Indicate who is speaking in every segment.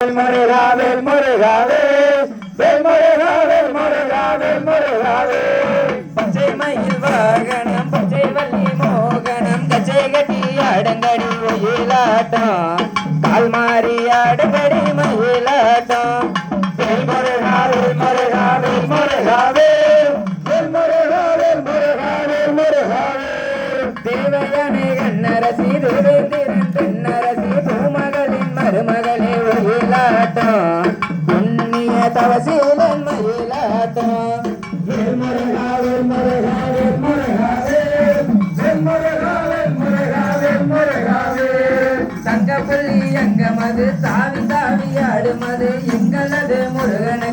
Speaker 1: முருகா வேல் முருகா வேல் முருகா வேல் முருகா வேல் முருகா
Speaker 2: பச்சை மயில் வாகனம் பச்சை வள்ளி மோகனம் கச்சை கட்டி அடங்கடி மயிலாட்டம். கால் மாறி அடங்கடி மயிலாட்டம்.
Speaker 1: வேல் முருகா வேல் முருகா வேல் முருகா வேல் முருகா வேல் முருகா வேல் முருகா
Speaker 2: தேவையான கண்ணரசி தேவேந்திர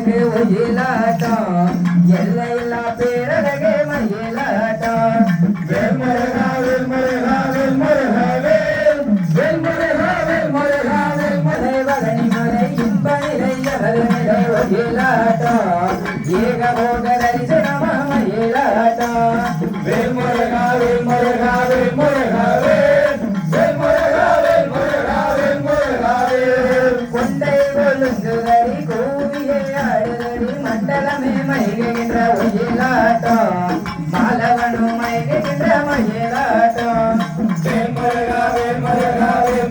Speaker 2: பேரழகு ஒயிலாட்டம் எல்லையில்லா பேரழகு மயிலாட்டம்
Speaker 1: வெண்மலகா வெண்மலகா வெண்மலகா வெண்மலகா வெண்மலகா வெண்மலை
Speaker 2: மலை இன்ப நிலைய ஒயிலாட்டம் ஏகபோக நம்மை நின்ற மயிலாட்டம்.
Speaker 1: வேல் மருகா வேல் மருகா வேல்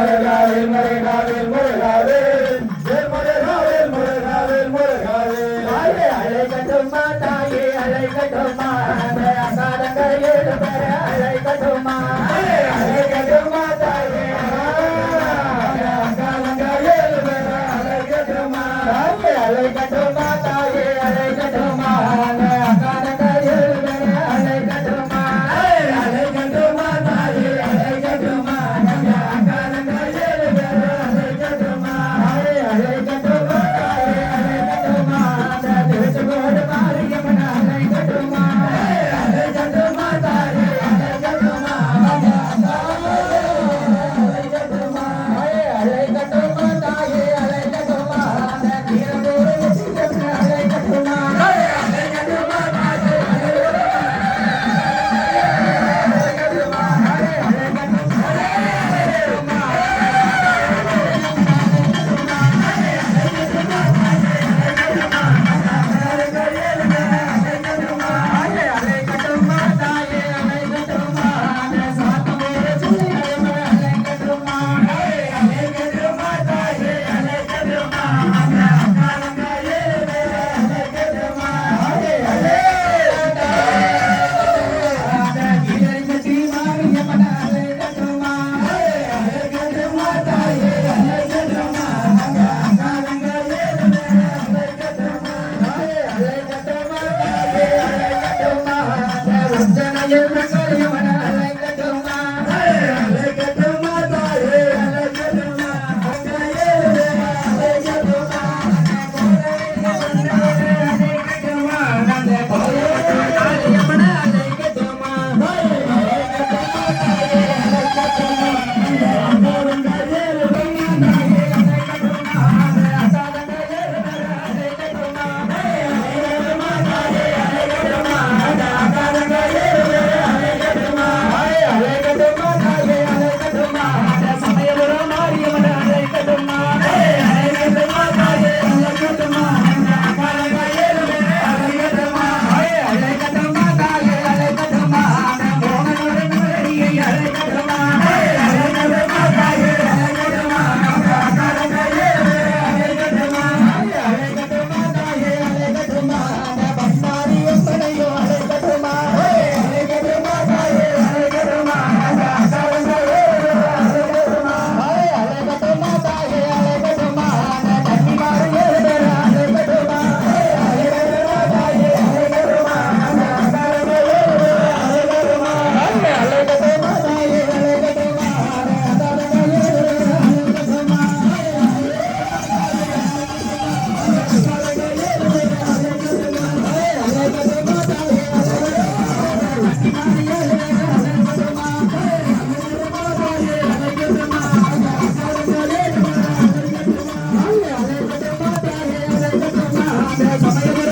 Speaker 1: Mayada, Mayada, gonna
Speaker 2: Mayada, Mayada, Mayada, Mayada, Mayada, Mayada, Mayada, Mayada, Mayada, Mayada, Mayada,
Speaker 1: Mayada, Mayada, Mayada, Vai, vai, vai.